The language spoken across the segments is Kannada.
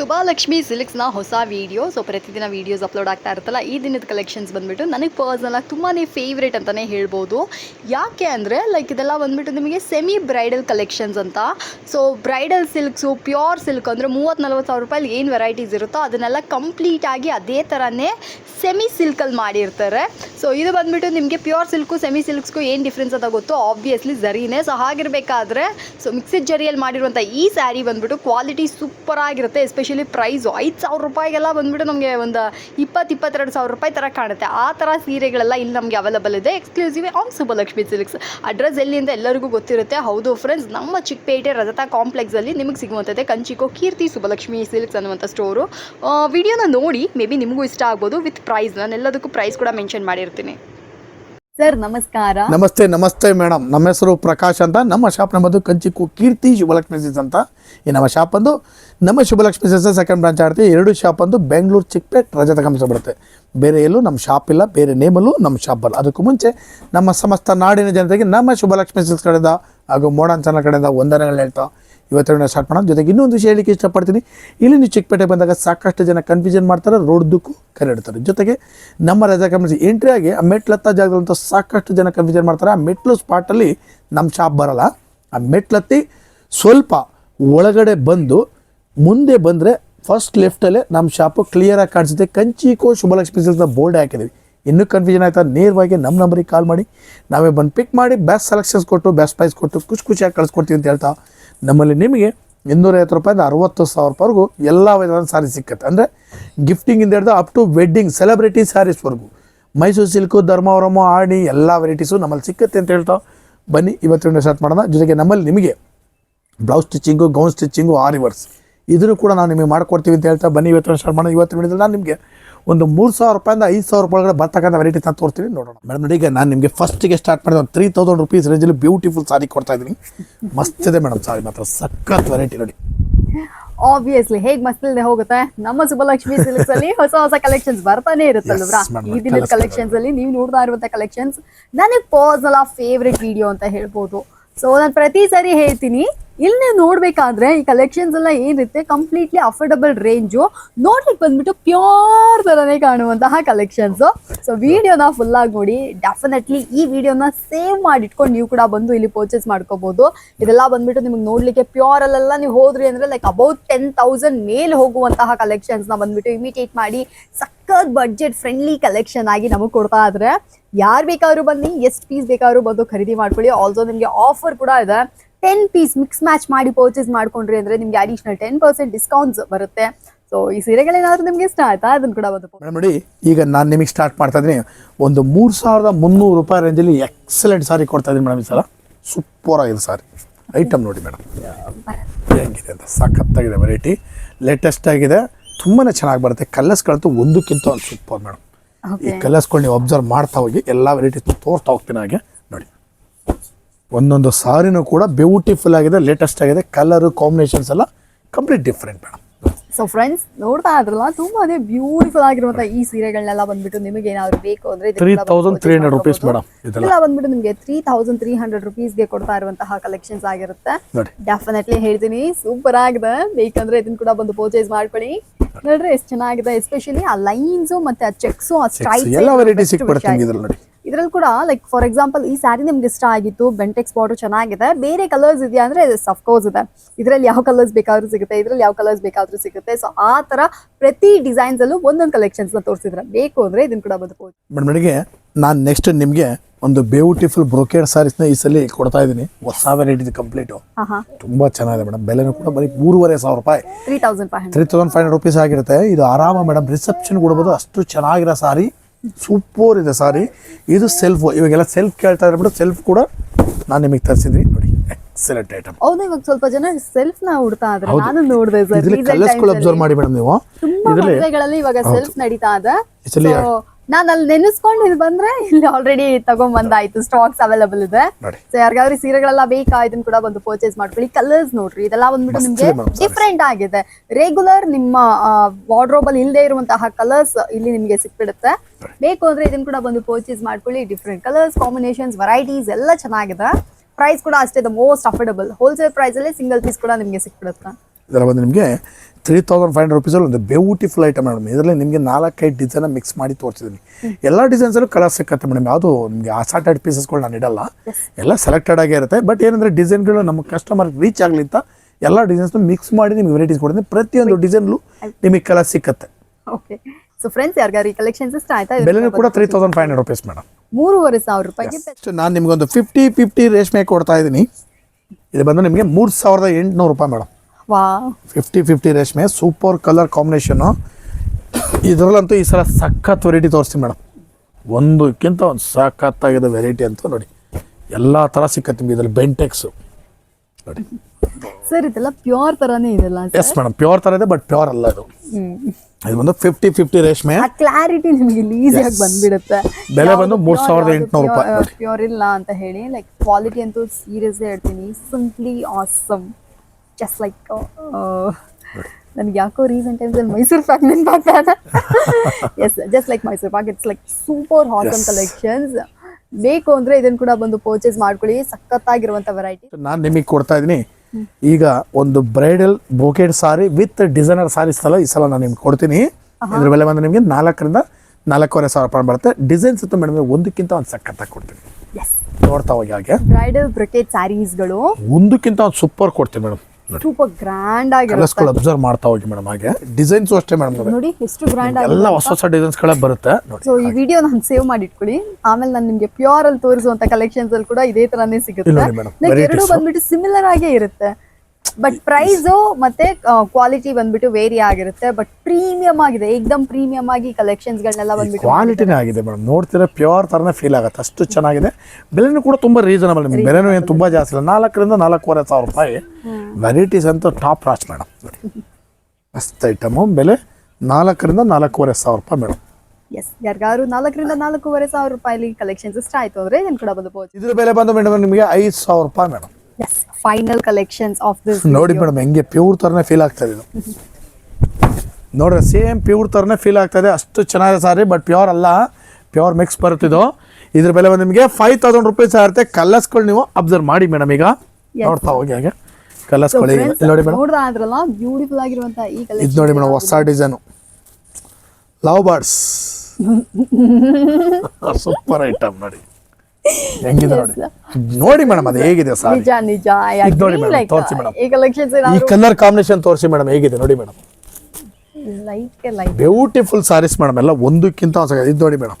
ಸುಭಾಲಕ್ಷ್ಮಿ ಸಿಲ್ಕ್ಸ್ನ ಹೊಸ ವಿಡಿಯೋ ಸೊ ಪ್ರತಿದಿನ ವೀಡಿಯೋಸ್ ಅಪ್ಲೋಡ್ ಆಗ್ತಾ ಇರುತ್ತಲ್ಲ, ಈ ದಿನದ ಕಲೆಕ್ಷನ್ಸ್ ಬಂದ್ಬಿಟ್ಟು ನನಗೆ ಪರ್ಸನಲ್ ಆಗಿ ತುಂಬಾ ಫೇವ್ರೇಟ್ ಅಂತಲೇ ಹೇಳ್ಬೋದು. ಯಾಕೆ ಅಂದರೆ ಲೈಕ್ ಇದೆಲ್ಲ ಬಂದ್ಬಿಟ್ಟು ನಿಮಗೆ ಸೆಮಿ ಬ್ರೈಡಲ್ ಕಲೆಕ್ಷನ್ಸ್ ಅಂತ. So bridal silks pure silk ಅಂದರೆ ಮೂವತ್ತು ನಲ್ವತ್ತು ಸಾವಿರ ರೂಪಾಯಿ ಏನು ವೆರೈಟೀಸ್ ಇರುತ್ತೋ ಅದನ್ನೆಲ್ಲ ಕಂಪ್ಲೀಟಾಗಿ ಅದೇ ಥರನೇ ಸೆಮಿ ಸಿಲ್ಕಲ್ಲಿ ಮಾಡಿರ್ತಾರೆ. ಸೊ ಇದು ಬಂದ್ಬಿಟ್ಟು ನಿಮಗೆ ಪ್ಯೂರ್ ಸಿಲ್ಕು ಸೆಮಿ ಸಿಲ್ಕ್ಸ್ಗೂ ಏನು ಡಿಫ್ರೆನ್ಸ್ ಅಂತ ಗೊತ್ತು ಆಬ್ವಿಯಸ್ಲಿ ಜರಿನೇ. ಸೊ ಹಾಗಿರಬೇಕಾದ್ರೆ ಸೊ ಮಿಕ್ಸಿಡ್ ಜರಿಯಲ್ಲಿ ಮಾಡಿರುವಂಥ ಈ ಸ್ಯಾರಿ ಬಂದ್ಬಿಟ್ಟು ಕ್ವಾಲಿಟಿ ಸೂಪರ್ ಆಗಿರುತ್ತೆ ಎಸ್ಪೆಷಲಿ ಪ್ರೈಸು ಐದು ಸಾವಿರ ರೂಪಾಯಿಗೆಲ್ಲ ಬಂದುಬಿಟ್ಟು ನಮಗೆ ಒಂದು ಇಪ್ಪತ್ತು, ಇಪ್ಪತ್ತೆರಡು ಸಾವಿರ ರೂಪಾಯಿ ಥರ ಕಾಣುತ್ತೆ. ಆ ಥರ ಸೀರೆಗಳೆಲ್ಲ ಇಲ್ಲಿ ನಮಗೆ ಅವೈಲಬಲ್ ಇದೆ. Exclusive on Subbalakshmi silks address ಎಲ್ಲಿಂದ ಎಲ್ಲರಿಗೂ ಗೊತ್ತಿರುತ್ತೆ. ಹೌದು ಫ್ರೆಂಡ್ಸ್ ನಮ್ಮ ಚಿಕ್ಕಪೇಟೆ ರಜತಾ ಕಾಂಪ್ಲೆಕ್ಸಲ್ಲಿ ನಿಮಗೆ ಸಿಗುವಂಥದ್ದೇ ಕಂಚಿಕೋ ಕೀರ್ತಿ ಸುಬ್ಬಲಕ್ಷ್ಮಿ ಸಿಲ್ಕ್ಸ್ ಅನ್ನುವಂಥ ಸ್ಟೋರು ವಿಡಿಯೋನ ನೋಡಿ ಮೇ ಬಿ ನಿಮಗೂ ಇಷ್ಟ ಆಗ್ಬೋದು. ವಿತ್ ಪ್ರೈಸ್ ನಾನು ಎಲ್ಲದಕ್ಕೂ ಪ್ರೈಸ್ ಕೂಡ ಮೆನ್ಷನ್ ಮಾಡಿರ್ತೀನಿ. ಸರ್, ನಮಸ್ಕಾರ. ನಮಸ್ತೆ ನಮಸ್ತೆ ಮೇಡಮ್ ನಮ್ಮ ಹೆಸರು ಪ್ರಕಾಶ್ ಅಂತ. ನಮ್ಮ ಶಾಪ್ ನಮ್ಮದು ಕಂಚಿಕ್ಕು ಕೀರ್ತಿ ಶುಭಲಕ್ಷ್ಮಿ ಸಿಸ್ ಅಂತ. ಈ ನಮ್ಮ ಶಾಪ್ ಬಂದು ನಮ್ಮ ಶುಭಲಕ್ಷ್ಮಿ ಸಿಸ್ ಸೆಕೆಂಡ್ ಬ್ರಾಂಚ್ ಆಡ್ತೀವಿ. ಎರಡು ಶಾಪ್ ಬಂದು ಬೆಂಗಳೂರು, ಚಿಕ್ಕಪೇಟ್ ರಜತ ಕಂಸ ಬರುತ್ತೆ ಬೇರೆ ಎಲ್ಲೂ ನಮ್ಮ ಶಾಪ್ ಇಲ್ಲ. ಬೇರೆ ನೇಮಲ್ಲೂ ನಮ್ಮ ಶಾಪ್ ಬಲ್ಲ ಅದಕ್ಕೂ ಮುಂಚೆ ನಮ್ಮ ಸಮಸ್ತ ನಾಡಿನ ಜನತೆಗೆ ನಮ್ಮ ಶುಭಲಕ್ಷ್ಮಿ ಸಿಸ್ ಕಡೆಯಿಂದ ಹಾಗೂ ಮೋಡನ್ ಕಡೆಯಿಂದ ವಂದನೆಗಳು ಹೇಳ್ತಾ ಇವತ್ತಿನ ಸ್ಟಾರ್ಟ್ ಮಾಡೋಣ. ಜೊತೆಗೆ ಇನ್ನೊಂದು ವಿಷಯ ಹೇಳಿಕ್ಕೆ ಇಷ್ಟಪಡ್ತೀನಿ. ಇಲ್ಲಿ ನೀವು ಚಿಕ್ಕಪೇಟೆ ಬಂದಾಗ ಸಾಕಷ್ಟು ಜನ ಕನ್ಫ್ಯೂಷನ್ ಮಾಡ್ತಾರೆ ರೋಡ್ದಕ್ಕೂ ಕರೆಡ್ತಾರೆ. ಜೊತೆಗೆ ನಮ್ಮ ರಜಾ ಕಂಪ್ನಿ ಎಂಟ್ರಿಯಾಗಿ ಆ ಮೆಟ್ಲತ್ತ ಜಾಗದಂತ ಸಾಕಷ್ಟು ಜನ ಕನ್ಫ್ಯೂಷನ್ ಮಾಡ್ತಾರೆ. ಆ ಮೆಟ್ಲು ಸ್ಪಾಟಲ್ಲಿ ನಮ್ಮ ಶಾಪ್ ಬರಲ್ಲ. ಆ ಮೆಟ್ಲತ್ತಿ ಸ್ವಲ್ಪ ಒಳಗಡೆ ಬಂದು ಮುಂದೆ ಬಂದರೆ ಫಸ್ಟ್ ಲೆಫ್ಟಲ್ಲೇ ನಮ್ಮ ಶಾಪು ಕ್ಲಿಯರಾಗಿ ಕಾಣಿಸುತ್ತೆ. ಕಂಚಿಕೋ ಶುಭಲಕ್ಷ್ಮಿ ಸಿಲ್ಸ್ನ ಬೋರ್ಡ್ ಹಾಕಿದ್ದೀವಿ. ಇನ್ನೂ ಕನ್ಫ್ಯೂಷನ್ ಆಯ್ತಾ? ನೇರವಾಗಿ ನಮ್ಮ ನಂಬರಿಗೆ ಕಾಲ್ ಮಾಡಿ. ನಾವೇ ಬಂದು ಪಿಕ್ ಮಾಡಿ ಬೆಸ್ಟ್ ಸೆಲೆಕ್ಷನ್ಸ್ ಕೊಟ್ಟು ಬೆಸ್ಟ್ ಪ್ರೈಸ್ ಕೊಟ್ಟು, ಖುಷಿ ಖುಷಿಯಾಗಿ ಕಳಿಸ್ಕೊಡ್ತೀವಿ ಅಂತ ಹೇಳ್ತಾ ನಮ್ಮಲ್ಲಿ ನಿಮಗೆ ಇನ್ನೂರೈವತ್ತು ರೂಪಾಯಿಂದ ಅರವತ್ತು ಸಾವಿರ ರೂಪಾಯಿವರೆಗೂ ಎಲ್ಲ ವಿಧವಾದ ಸಾರಿ ಸಿಕ್ಕತ್ತೆ. ಅಂದರೆ ಗಿಫ್ಟಿಂಗಿಂದ ಹಿಡಿದು ಅಪ್ ಟು ವೆಡ್ಡಿಂಗ್ ಸೆಲೆಬ್ರಿಟಿ ಸ್ಯಾರೀಸ್ವರೆಗೂ ಮೈಸೂರು ಸಿಲ್ಕು ಧರ್ಮವರಮು ಆಣಿ ಎಲ್ಲ ವೆರೈಟೀಸು ನಮ್ಮಲ್ಲಿ ಸಿಕ್ಕತ್ತೆ ಅಂತ ಹೇಳ್ತಾ ಬನ್ನಿ, ಇವತ್ತಿನ ಸ್ಟಾರ್ಟ್ ಮಾಡೋಣ. ಜೊತೆಗೆ ನಮ್ಮಲ್ಲಿ ನಿಮಗೆ ಬ್ಲೌಸ್ ಸ್ಟಿಚಿಂಗು ಗೌನ್ ಸ್ಟಿಚಿಂಗು ಆರಿವರ್ಸ್ ರಿವರ್ಸ್ ಇದನ್ನು ಕೂಡ ನಾವು ನಿಮಗೆ ಮಾಡಿಕೊಡ್ತೀವಿ ಅಂತ ಹೇಳ್ತಾ ಬನ್ನಿ, ಇವತ್ತಿನ ಸ್ಟಾರ್ಟ್ ಮಾಡೋಣ. ಇವತ್ತು ವಿಡಿಯೋದಲ್ಲಿ ನಾನು ನಿಮಗೆ ಒಂದು ಮೂರು ಸಾವಿರ ರೂಪಾಯಿಂದ ಐದು ಸಾವಿರ ರೂಪಾಯಿ ಒಳಗಡೆ ಬರ್ತಕ್ಕಂಥ ವೆರೈಟೀಸ್ ನಾನು ತೋರಿಸ್ತೀನಿ ನೋಡೋಣ. ಮೇಡಮ್ ನೋಡಿ ಈಗ ನಾನು ನಿಮಗೆ ಫಸ್ಟಿಗೆ ಸ್ಟಾರ್ಟ್ ಮಾಡಿದ ಒಂದು ತ್ರೀ ತೌಸಂಡ್ ರುಪೀಸ್ ರೇಂಜಲ್ಲಿ ಬ್ಯೂಟಿಫುಲ್ ಸಾರಿ ಕೊಡ್ತಾ ಇದ್ದೀನಿ. ಮಸ್ತ್ ಇದೆ ಮೇಡಮ್ ಸಾರಿ ಮಾತ್ರ. ಸಖತ್ ವೆರೈಟಿ ನೋಡಿ. ಆಬ್ವಿಯಸ್ಲಿ ಹೇಗ್ ಮಸ್ತ್ ಇಲ್ದೆ ಹೋಗುತ್ತೆ? ನಮ್ಮ ಸುಬ್ಬಲಕ್ಷ್ಮಿ ಸಿಲ್ಕ್ಸ್ ಅಲ್ಲಿ ಹೊಸ ಹೊಸ ಕಲೆಕ್ಷನ್ಸ್ ಬರ್ತಾನೆ ಇರುತ್ತಲ್ವಾ? Madam. ಈ ದಿನದ ಕಲೆಕ್ಷನ್ಸ್ ಅಲ್ಲಿ ನೀವು ನೋಡ್ತಾ ಇರುವಂತ ಕಲೆಕ್ಷನ್ಸ್ ನನಗೆ ಪರ್ಸನಲ್ ಆಫ್ ಫೇವ್ರೆಟ್ ವಿಡಿಯೋ ಅಂತ ಹೇಳ್ಬೋದು. ಸೊ ನಾನು ಪ್ರತಿ ಸಾರಿ ಹೇಳ್ತೀನಿ ಇಲ್ಲಿ ನೋಡ್ಬೇಕಾದ್ರೆ ಈ ಕಲೆಕ್ಷನ್ಸ್ ಎಲ್ಲ ಏನಿರುತ್ತೆ ಕಂಪ್ಲೀಟ್ಲಿ ಅಫೋರ್ಡಬಲ್ ರೇಂಜು ನೋಡ್ಲಿಕ್ಕೆ ಬಂದ್ಬಿಟ್ಟು ಪ್ಯೂರ್ ಥರನೇ ಕಾಣುವಂತಹ ಕಲೆಕ್ಷನ್ಸು ಸೊ ವಿಡಿಯೋನ ಫುಲ್ ಆಗಿ ನೋಡಿ ಡೆಫಿನೆಟ್ಲಿ ಈ ವಿಡಿಯೋನ ಸೇವ್ ಮಾಡಿ ಇಟ್ಕೊಂಡು ನೀವು ಕೂಡ ಬಂದು ಇಲ್ಲಿ ಪರ್ಚೇಸ್ ಮಾಡ್ಕೋಬಹುದು ಇದೆಲ್ಲ ಬಂದ್ಬಿಟ್ಟು ನಿಮ್ಗೆ ನೋಡ್ಲಿಕ್ಕೆ ಪ್ಯೂರ್ ಅಲ್ಲೆಲ್ಲ ನೀವು ಹೋದ್ರಿ ಅಂದ್ರೆ ಲೈಕ್ ಅಬೌಟ್ ಟೆನ್ ತೌಸಂಡ್ ಮೇಲೆ ಹೋಗುವಂತಹ ನ ಬಂದ್ಬಿಟ್ಟು ಇಮಿಟೇಟ್ ಮಾಡಿ, ಸಖತ್ ಬಡ್ಜೆಟ್ ಫ್ರೆಂಡ್ಲಿ ಕಲೆಕ್ಷನ್ ಆಗಿ ನಮಗೆ ಕೊಡ್ತಾ ಇದ್ರೆ, ಯಾರು ಬೇಕಾದ್ರೂ ಬನ್ನಿ, ಎಷ್ಟು ಪೀಸ್ ಬೇಕಾದ್ರೂ ಬಂದು ಖರೀದಿ ಮಾಡ್ಕೊಳ್ಳಿ. ಆಲ್ಸೋ ನಿಮಗೆ ಆಫರ್ ಕೂಡ ಇದೆ ಟೆನ್ ಪೀಸ್ ಮಿಕ್ಸ್ ಮ್ಯಾಚ್ ಮಾಡಿ ಪರ್ಚೇಸ್ ಮಾಡ್ಕೊಂಡ್ರಿ ಅಂದ್ರೆ ನಿಮ್ಗೆ ಅಡಿಷನಲ್ ಟೆನ್ ಪರ್ಸೆಂಟ್ ಡಿಸ್ಕೌಂಟ್ಸ್ ಬರುತ್ತೆ. ಸೊ ಈ ಸೀರೆಗಳೇನಾದ್ರೂ ನಿಮ್ಗೆ ಇಷ್ಟ ಆಯ್ತಾ? ಅದನ್ನ ಕೂಡ ಬಂದು ಮೇಡಮ್ ನೋಡಿ ಈಗ ನಾನು ನಿಮಗೆ ಸ್ಟಾರ್ಟ್ ಮಾಡ್ತಾ ಇದ್ದೀನಿ. ಒಂದು ಮೂರು ಸಾವಿರದ ಮುನ್ನೂರು ರೂಪಾಯಿ ರೇಂಜಲ್ಲಿ ಎಕ್ಸಲೆಂಟ್ ಸಾರಿ ಕೊಡ್ತಾ ಇದ್ದೀನಿ ಮೇಡಮ್ ಈ ಸಲ. ಸೂಪರ್ ಆಗಿದೆ ಸಾರಿ ಐಟಮ್ ನೋಡಿ ಮೇಡಮ್. ಹೆಂಗಿದೆ ಅಂತ ಸಖತ್ತಾಗಿದೆ ವೆರೈಟಿ ಲೇಟೆಸ್ಟ್ ಆಗಿದೆ. ತುಂಬಾ ಚೆನ್ನಾಗಿ ಬರುತ್ತೆ. ಕಲರ್ಸ್ಗಳಂತೂ ಒಂದಕ್ಕಿಂತ ಒಂದು ಸೂಪರ್ ಮೇಡಮ್. ಈ ಕಲರ್ಸ್ಗಳು ನೀವು ಅಬ್ಸರ್ವ್ ಮಾಡ್ತಾ ಹೋಗಿ ಎಲ್ಲ ವೆರೈಟಿ ತೋರ್ತಾ ಹೋಗ್ತೀನಿ ಹಾಗೆ. ಒಂದೊಂದು ಸಾರಿನೂ ಕೂಡ ಬ್ಯೂಟಿಫುಲ್ ಆಗಿದೆ ಲೇಟೆಸ್ಟ್ ಆಗಿದೆ ಕಲರ್ ಕಾಂಬಿನೇಷನ್ಸ್ ಎಲ್ಲ complete different madam so friends ನೋಡ್ತಾ ಇದ್ರಲ್ಲ ತುಂಬಾನೇ ಬ್ಯೂಟಿಫುಲ್ ಆಗಿರುವಂತಹ ಈ ಸೀರೆಗಳನ್ನೆಲ್ಲ ಬಂದ್ಬಿಟ್ಟು ನಿಮಗೆ ಏನಾದ್ರು ಬೇಕು ಅಂದ್ರೆ three thousand three hundred rupees madam ಇದೆಲ್ಲ. ಬಂದ್ಬಿಟ್ಟು ನಿಮಗೆ ತ್ರೀ ತೌಸಂಡ್ ತ್ರೀ ಹಂಡ್ರೆಡ್ ರುಪೀಸ್ಗೆ ಕೊಡ್ತಾ ಇರುವಂತಹ ಕಲೆಕ್ಷನ್ಸ್ ಆಗಿರುತ್ತೆ. ಡೆಫಿನೆಟ್ಲಿ ಹೇಳ್ತೀನಿ ಸೂಪರ್ ಆಗಿದೆ. ಬೇಕಂದ್ರೆ ಇದನ್ನ ಕೂಡ ಬಂದು ಪರ್ಚೇಸ್ ಮಾಡ್ಕೊಳ್ಳಿ. ನೋಡ್ರಿ ಎಷ್ಟು ಚೆನ್ನಾಗಿದೆ ಎಸ್ಪೆಷಲಿ ಆ ಲೈನ್ಸ್ ಮತ್ತೆ ಆ ಚೆಕ್ಸ್ ಆ ಸ್ಟ್ರೈಪ್ ಎಲ್ಲ ವೆರೈಟಿ ಸಿಕ್ಬಿಡುತ್ತೆ ಇದ್ರಲ್ಲಿ ನೋಡಿ. ಇದ್ರಲ್ಲಿ ಕೂಡ ಲೈಕ್ ಫಾರ್ ಎಕ್ಸಾಂಪಲ್ ಈ ಸ್ಯಾರಿ ನಿಮ್ಗೆ ಇಷ್ಟ ಆಗಿತ್ತು ಬೆಂಟೆಕ್ಸ್ ಬಾರ್ಡರ್ ಚೆನ್ನಾಗಿದೆ. ಬೇರೆ ಕಲರ್ಸ್ ಇದೆಯಾ ಅಂದ್ರೆ ಅಫ್ಕೋರ್ಸ್ ಇದೆ. ಇದ್ರಲ್ಲಿ ಯಾವ ಕಲರ್ಸ್ ಬೇಕಾದ್ರೂ ಸಿಗುತ್ತೆ ಇದ್ರಲ್ಲಿ ಯಾವ ಕಲರ್ಸ್ ಬೇಕಾದ್ರೂ ಸಿಗುತ್ತೆ. ಸೊ ಆ ತರ ಪ್ರತಿ ಡಿಸೈನ್ಸ್ ಅಲ್ಲೂ ಒಂದೊಂದು ಕಲೆಕ್ಷನ್ಸ್ನ ತೋರಿಸಿದ್ರೆ ಬೇಕು ಅಂದ್ರೆ ಇದನ್ನ ಕೂಡ ಬದುಕಬಹುದು ಮೇಡಮ್ ನನಗೆ ನಾನು ನೆಕ್ಸ್ಟ್ ನಿಮಗೆ ಒಂದು ಬ್ಯೂಟಿಫುಲ್ ಬ್ರೋಕೇಡ್ ಸಾರೀಸ್ನ ಈ ಸಲ ಕೊಡ್ತಾ ಇದ್ದೀನಿ. ಹೊಸ ವೆರೈಟಿ ಕಂಪ್ಲೀಟು ತುಂಬಾ ಚೆನ್ನಾಗಿದೆ ಮೇಡಮ್. ಬೆಲೆನೂ ಕೂಡ ಬರೀ ಮೂರುವರೆ ಸಾವಿರ ರೂಪಾಯಿ. Three thousand five hundred three thousand five hundred rupees ಆಗಿರುತ್ತೆ. ಇದು ಆರಾಮ ಮೇಡಮ್. ರಿಸೆಪ್ಷನ್ ಕೊಡ್ಬೋದು. ಅಷ್ಟು ಚೆನ್ನಾಗಿರೋ ಸಾರಿ ಸೂಪರ್ ಇದೆ ಸಾರಿ. ಇದು ಸೆಲ್ಫು ಇವಾಗೆಲ್ಲ ಸೆಲ್ಫ್ ಕೇಳ್ತಾ ಇರ್ಬಿಟ್ಟು ಸೆಲ್ಫ್ ಕೂಡ ನಾನು ನಿಮಗೆ ತರಿಸಿದ್ವಿ. ಎಕ್ಸಲೆಂಟ್ ಐಟಮ್ ಹೌದು ಇವಾಗ ಸ್ವಲ್ಪ ಜನ ಸೆಲ್ಫ್ನ ಉಡ್ತಾ ಇದ್ರೆ. ನಾನು ನೋಡಿದೆ ಸರ್ ಇದ್ರಲ್ಲಿ ಕಲರ್ಸ್ಗಳು ಅಬ್ಸರ್ವ್ ಮಾಡಿ ಮೇಡಮ್ ನೀವು. ತುಂಬಾ ಮದುವೆಗಳಲ್ಲಿ ಇವಾಗ ಸೆಲ್ಫ್ ನಡೀತಾ ಇದೆ. ಸೋ ನಾನು ಅಲ್ಲಿ ನೆನೆಸ್ಕೊಂಡು ಇದು ಬಂದ್ರೆ ಇಲ್ಲಿ ಆಲ್ರೆಡಿ ತಗೊಂಡ್ ಬಂದಾಯ್ತು ಸ್ಟಾಕ್ಸ್ ಅವೈಲಬಲ್ ಇದೆ ಸೊ ಯಾರಿಗಾದ್ರೂ ಸೀರೆಗಳೆಲ್ಲ ಬೇಕಾ ಇದನ್ನ ಕೂಡ ಬಂದು ಪರ್ಚೇಸ್ ಮಾಡ್ಕೊಳ್ಳಿ. ಕಲರ್ಸ್ ನೋಡ್ರಿ ಇದೆಲ್ಲ ಬಂದ್ಬಿಟ್ಟು ನಿಮ್ಗೆ ಡಿಫ್ರೆಂಟ್ ಆಗಿದೆ. ರೆಗ್ಯುಲರ್ ನಿಮ್ಮ ವಾರ್ಡ್ರೋಬ್ ಅಲ್ಲಿ ಇಲ್ಲದೆ ಇರುವಂತಹ ಕಲರ್ಸ್ ಇಲ್ಲಿ ನಿಮ್ಗೆ ಸಿಕ್ಬಿಡುತ್ತೆ. ಬೇಕು ಅಂದ್ರೆ ಇದನ್ನ ಕೂಡ ಬಂದು ಪರ್ಚೇಸ್ ಮಾಡ್ಕೊಳ್ಳಿ. ಡಿಫ್ರೆಂಟ್ ಕಲರ್ಸ್ ಕಾಂಬಿನೇಷನ್ಸ್ ವೆರೈಟೀಸ್ ಎಲ್ಲ ಚೆನ್ನಾಗಿದೆ. ಪ್ರೈಸ್ ಕೂಡ ಅಷ್ಟೇ the most affordable wholesale price ಅಲ್ಲಿ ಸಿಂಗಲ್ ಪೀಸ್ ಕೂಡ ನಿಮಗೆ ಸಿಕ್ಬಿಡುತ್ತೆ? ಇದೆಲ್ಲ ಬಂದು ನಿಮಗೆ ತ್ರೀ ತೌಸಂಡ್ ಫೈವ್ ಹಂಡ್ರೆಡ್ ರುಪೀಸಲ್ಲಿ ಒಂದು ಬ್ಯೂಟಿಫುಲ್ ಐಟಮ್ ಮೇಡಮ್. ಇದರಲ್ಲಿ ನಿಮಗೆ ನಾಲ್ಕೈದು ಡಿಸೈನ್ ಮಿಕ್ಸ್ ಮಾಡಿ ತೋರಿಸಿದ್ದೀನಿ. ಎಲ್ಲ ಡಿಸೈನ್ಸಲ್ಲೂ ಕಲರ್ ಸಿಕ್ಕತ್ತೆ ಮೇಡಮ್. ಯಾವುದು ನಿಮಗೆ ಅಸಾರ್ಟೆಡ್ ಪೀಸಸ್ಗಳು ನಾನು ಇಡಲ್ಲ. ಎಲ್ಲ ಸೆಲೆಕ್ಟೆಡ್ ಆಗೇ ಇರುತ್ತೆ. ಬಟ್ ಏನಂದರೆ ಡಿಸೈನ್ಗಳು ನಮ್ಮ ಕಸ್ಟಮರ್ ರೀಚ್ ಆಗಲಿ ಅಂತ ಎಲ್ಲ ಡಿಸೈನ್ಸ್ನು ಮಿಕ್ಸ್ ಮಾಡಿ ನಿಮ್ಗೆ ವೆರೈಟೀಸ್ ಕೊಡ್ತೀನಿ. ಪ್ರತಿಯೊಂದು ಡಿಸೈನ್ಲು ನಿಮಗೆ ಕಲರ್ ಸಿಕ್ಕತ್ತೆ. ಓಕೆ ಸೊ ಫ್ರೆಂಡ್ಸ್ ಯಾರಿಗಾರು ಈ ಕಲೆಕ್ಷನ್ಸ್ ಇಷ್ಟ ಆಯ್ತಾ? ಬೆಲೆನೂ ಕೂಡ three thousand five hundred rupees madam. ಮೂರುವರೆ ಸಾವಿರ ರೂಪಾಯಿಗೆ ನಾನು ನಿಮಗೊಂದು ಫಿಫ್ಟಿ ಫಿಫ್ಟಿ ರೇಷ್ಮೆ ಕೊಡ್ತಾ ಇದ್ದೀನಿ. ಇದು ಬಂದು ನಿಮಗೆ ಮೂರು ಸಾವಿರದ ಎಂಟುನೂರು ರೂಪಾಯಿ ಮೇಡಮ್ ವಾ ಫಿಫ್ಟಿ ಫಿಫ್ಟಿ ರೇಷ್ಮೆ ಸೂಪರ್ ಕಲರ್ ಕಾಂಬಿನೇಷನ್ನು ಇದರಲ್ಲಂತೂ ಈ ಸಲ ಸಖತ್ ವೆರೈಟಿ ತೋರಿಸ್ತೀನಿ ಮೇಡಮ್ ಒಂದಕ್ಕಿಂತ ಒಂದು ಸಖತ್ತಾಗಿದೆ ವೆರೈಟಿ ಅಂತೂ ನೋಡಿ. ಎಲ್ಲ ಥರ ಸಿಕ್ಕತ್ತೆ ನಿಮಗೆ ಇದರಲ್ಲಿ ಬೆಂಟೆಕ್ಸು ನೋಡಿ. ಸರ್ ಇದೆಲ್ಲ ಪ್ಯೂರ್ ತರಾನೇ ಇದೆಲ್ಲ ಎಸ್ ಮೇಡಮ್ ಪ್ಯೂರ್ ತರ ಇದೆ ಬಟ್ ಪ್ಯೂರ್ ಅಲ್ಲ ಇದು ಇದು ಬಂದು ಫಿಫ್ಟಿ ಫಿಫ್ಟಿ ರೇಷ್ಮೆ. ಆ ಕ್ಲಾರಿಟಿ ನಿಮಗೆ ಇಲ್ಲಿ ಈಸಿಯಾಗಿ ಬಂದ್ಬಿಡುತ್ತೆ. ಬೆಲೆ ಬಂದು ಮೂರು ಸಾವಿರದ ಎಂಟುನೂರು ರೂಪಾಯಿ. ಪ್ಯೂರ್ ಇಲ್ಲ ಅಂತ ಹೇಳಿ ಲೈಕ್ ಕ್ವಾಲಿಟಿ ಅಂತೂ ಸೀರಿಯಸ್ ಹೇಳ್ತೀನಿ. ಸಿಂಪ್ಲಿ ಆಸಮ್ ಜಸ್ಟ್ ಲೈಕ್ ನನಗೆ ಯಾಕೋ ರೀಸೆಂಟ್ ಟೈಮ್ಸಲ್ಲಿ Mysore pack ನೆನಪಾಗ್ತಾ yes just like Mysore pack it's like super awesome collections ಬೇಕು ಅಂದ್ರೆ ಇದನ್ನ ಕೂಡ ಬಂದು ಪರ್ಚೇಸ್ ಮಾಡ್ಕೊಳ್ಳಿ. ಸಖತ್ತಾಗಿರುವಂತ ವೆರೈಟಿ ನಾನು ನಿಮಗೆ ಕೊಡ್ತಾ ಇದ್ದೀನಿ. ಈಗ ಒಂದು bridal brocade sari with designer saris ಎಲ್ಲ ಈ ಸಲ ನಾನು ನಿಮ್ಗೆ ಕೊಡ್ತೀನಿ. ಇದ್ರ ಬೆಲೆ ಬಂದು ನಿಮಗೆ ನಾಲ್ಕರಿಂದ ನಾಲ್ಕೂವರೆ ಸಾವಿರ ರೂಪಾಯಿ ಬರುತ್ತೆ. ಡಿಸೈನ್ಸ್ ಇತ್ತು ಮೇಡಮ್ ಒಂದಕ್ಕಿಂತ ಒಂದು ಸಖತ್ತಾಗಿ ಕೊಡ್ತೀನಿ. ನೋಡ್ತಾ ಹೋಗಿ ಹಾಗೆ. ಬ್ರೈಡಲ್ ಬ್ರೊಕೆಟ್ ಸ್ಯಾರೀಸ್ಗಳು ಒಂದಕ್ಕಿಂತ ಒಂದು ಸೂಪರ್ ಕೊಡ್ತೀನಿ ಮೇಡಮ್. ಸೂಪರ್ ಗ್ರ್ಯಾಂಡ್ ಆಗಿರುತ್ತೆ. ಕಲರ್ಸ್ಗಳು ಅಬ್ಸರ್ವ್ ಮಾಡ್ತಾ ಹೋಗಿ ಮೇಡಮ್ ಹಾಗೆ. ಡಿಸೈನ್ಸ್ ಅಷ್ಟೇ ಮೇಡಮ್ ನೋಡಿ ಎಷ್ಟು ಗ್ರ್ಯಾಂಡ್ ಎಲ್ಲ ಹೊಸ ಹೊಸ ಡಿಸೈನ್ಸ್ಗಳೇ ಬರುತ್ತೆ. ನೋಡಿ ಸೊ ಈ ವಿಡಿಯೋ ನಾನು ಸೇವ್ ಮಾಡಿ ಇಟ್ಕೊಳ್ಳಿ ಆಮೇಲೆ ನಾನು ನಿಮಗೆ ಪ್ಯೂರ್ ಅಲ್ಲಿ ತೋರಿಸುವಂತ ಕಲೆಕ್ಷನ್ಸ್ ಅಲ್ಲಿ ಕೂಡ ಇದೇ ತರಾನೇ ಸಿಗುತ್ತೆ. ನೋಡಿ Like ಎರಡು varieties. ಬಂದ್ಬಿಟ್ಟು ಸಿಮಿಲರ್ ಆಗೇ ಇರುತ್ತೆ. ಬಟ್ ಪ್ರೈಸ್ ಮತ್ತೆ ಕ್ವಾಲಿಟಿ ಬಂದ್ಬಿಟ್ಟು ವೇರಿ ಆಗಿರುತ್ತೆ. ಬಟ್ ಪ್ರೀಮಿಯಂ ಆಗಿದೆ. ಏಕ್ದಮ್ ಪ್ರೀಮಿಯಂ ಆಗಿ ಕಲೆಕ್ಷನ್ಸ್ ಗಳನ್ನೆಲ್ಲ ಬಂದ್ಬಿಟ್ಟು ಕ್ವಾಲಿಟಿನೇ ಆಗಿದೆ ಮೇಡಮ್. ನೋಡ್ತೀರಾ ಪ್ಯೂರ್ ಥರನೇ ಫೀಲ್ ಆಗುತ್ತೆ. ಅಷ್ಟು ಚೆನ್ನಾಗಿದೆ. ಬೆಲೆನೂ ಕೂಡ ತುಂಬ ರೀಸನಬಲ್ ನಿಮ್ಗೆ ಬೆಲೆನೂ ಏನು ತುಂಬ ಜಾಸ್ತಿ ಇಲ್ಲ. ನಾಲ್ಕರಿಂದ ನಾಲ್ಕೂವರೆ ಸಾವಿರ ರೂಪಾಯಿ. ವೆರೈಟೀಸ್ ಅಂತೂ ಟಾಪ್ ರಾಸ್ಟ್ ಮೇಡಮ್. ಮಸ್ತ್ ಐಟಮು ಬೆಲೆ ನಾಲ್ಕರಿಂದ ನಾಲ್ಕೂವರೆ ಸಾವಿರ ರೂಪಾಯಿ ಮೇಡಮ್. ಎಸ್ ಯಾರಿಗಾರು ನಾಲ್ಕರಿಂದ ನಾಲ್ಕೂವರೆ ಸಾವಿರ ರೂಪಾಯಿ ಕಲೆಕ್ಷನ್ಸ್ ಇಷ್ಟ ಆಯ್ತು ಅಂದ್ರೆ ಇದನ್ನ ಕೂಡ ಬಂದು ಇದ್ರ ಬೆಲೆ ಬಂದು ಮೇಡಮ್ ನಿಮಗೆ ಐದು ಸಾವಿರ ರೂಪಾಯಿ madam. Final collections of this ನೋಡಿ ಮೇಡಮ್ ಹೆಂಗೆ ಪ್ಯೂರ್ ಥರನೇ ಫೀಲ್ ಆಗ್ತಾ ಇದೆ ನೋಡ್ರಿ ಸೇಮ್ ಪ್ಯೂರ್ ಥರನೇ ಫೀಲ್ ಆಗ್ತಾ ಇದೆ. ಅಷ್ಟು ಚೆನ್ನಾಗಿದೆ ಸಾರಿ ಬಟ್ ಪ್ಯೂರ್ ಅಲ್ಲ. ಪ್ಯೂರ್ ಮಿಕ್ಸ್ ಬರುತ್ತಿದ್ದು ಇದ್ರ ಬೆಲೆ ಒಂದು ನಿಮಗೆ ಫೈವ್ ತೌಸಂಡ್ ರುಪೀಸ್ ಆಗುತ್ತೆ. ಕಲರ್ಸ್ಗಳು ನೀವು ಅಬ್ಸರ್ವ್ ಮಾಡಿ ಮೇಡಮ್ ಈಗ. ನೋಡ್ತಾ ಹೋಗಿ ಹಾಗೆ. ಕಲರ್ಸ್ಗಳು ನೋಡಿ ಮೇಡಮ್ ಬ್ಯೂಟಿಫುಲ್ ಆಗಿರುವಂತ ಈ ಇದು ನೋಡಿ ಮೇಡಮ್ ಹೊಸ design love birds super item ನೋಡಿ. ಹೆಂಗಿದೆ ನೋಡಿ. ನೋಡಿ ಮೇಡಮ್ ಅದು ಹೇಗಿದೆ ಸಾರಿ. ನಿಜ ನಿಜ. ನೋಡಿ madam, ತೋರ್ಸಿ madam. ಈ ಕಲರ್ ಕಾಂಬಿನೇಷನ್ ತೋರಿಸಿ ಮೇಡಮ್ ಹೇಗಿದೆ ನೋಡಿ ಮೇಡಮ್ ಬ್ಯೂಟಿಫುಲ್ ಸಾರೀಸ್ ಮೇಡಮ್ ಎಲ್ಲ ಒಂದಕ್ಕಿಂತ ಒಂದು ಇದು ನೋಡಿ ಮೇಡಮ್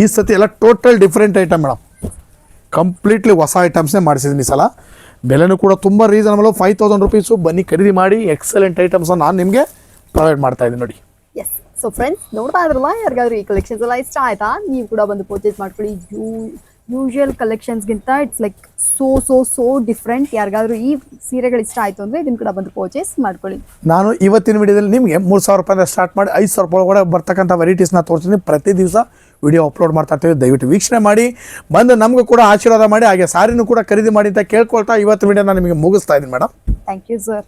ಈ ಸತಿ ಎಲ್ಲ total different item madam completely ಹೊಸ ಐಟಮ್ಸ್ನೇ ಮಾಡಿಸಿದ್ದೀನಿ ಈ ಸಲ. ಬೆಲೆನೂ ಕೂಡ ತುಂಬ ರೀಸನಬಲ್ ಫೈವ್ ತೌಸಂಡ್ ರುಪೀಸು ಬನ್ನಿ ಖರೀದಿ ಮಾಡಿ ಎಕ್ಸಲೆಂಟ್ ಐಟಮ್ಸ್ ನಾನು ನಿಮಗೆ ಪ್ರೊವೈಡ್ ಮಾಡ್ತಾ ಇದ್ದೀನಿ ನೋಡಿ. ಸೊ ಫ್ರೆಂಡ್ಸ್ ನೋಡ್ತಾ ಇದ್ರಲ್ಲ ಯಾರಿಗಾದ್ರೂ ಈ ಕಲೆಕ್ಷನ್ಸ್ ಎಲ್ಲ ಇಷ್ಟ ಆಯ್ತಾ? ನೀವು ಕೂಡ ಬಂದು ಪರ್ಚೇಸ್ ಮಾಡ್ಕೊಳ್ಳಿ. You usual ಕಲೆಕ್ಷನ್ಸ್ಗಿಂತ it's like so so so different ಯಾರಿಗಾದ್ರೂ ಈ ಸೀರೆಗಳು ಇಷ್ಟ ಆಯ್ತು ಅಂದ್ರೆ ಇದನ್ನ ಕೂಡ ಬಂದು ಪರ್ಚೇಸ್ ಮಾಡ್ಕೊಳ್ಳಿ. ನಾನು ಇವತ್ತಿನ ವಿಡಿಯೋದಲ್ಲಿ ನಿಮಗೆ ಮೂರು ಸಾವಿರ ರೂಪಾಯಿಂದ ಸ್ಟಾರ್ಟ್ ಮಾಡಿ ಐದು ಸಾವಿರ ರೂಪಾಯಿ ಒಳಗೆ ಬರ್ತಕ್ಕಂಥ ವೆರೈಟೀಸ್ನ ತೋರಿಸ್ತೀನಿ. ಪ್ರತಿ ದಿವಸ ವಿಡಿಯೋ ಅಪ್ಲೋಡ್ ಮಾಡ್ತಾ ಇರ್ತೀವಿ. ದಯವಿಟ್ಟು ವೀಕ್ಷಣೆ ಮಾಡಿ. ಬಂದು ನಮಗೂ ಕೂಡ ಆಶೀರ್ವಾದ ಮಾಡಿ. ಹಾಗೆ ಸಾರಿನೂ ಕೂಡ ಖರೀದಿ ಮಾಡಿ ಅಂತ ಕೇಳ್ಕೊಳ್ತಾ ಇವತ್ತು ವಿಡಿಯೋನ ನಿಮಗೆ ಮುಗಿಸ್ತಾ ಇದ್ದೀನಿ ಮೇಡಮ್ ಥ್ಯಾಂಕ್ ಯು ಸರ್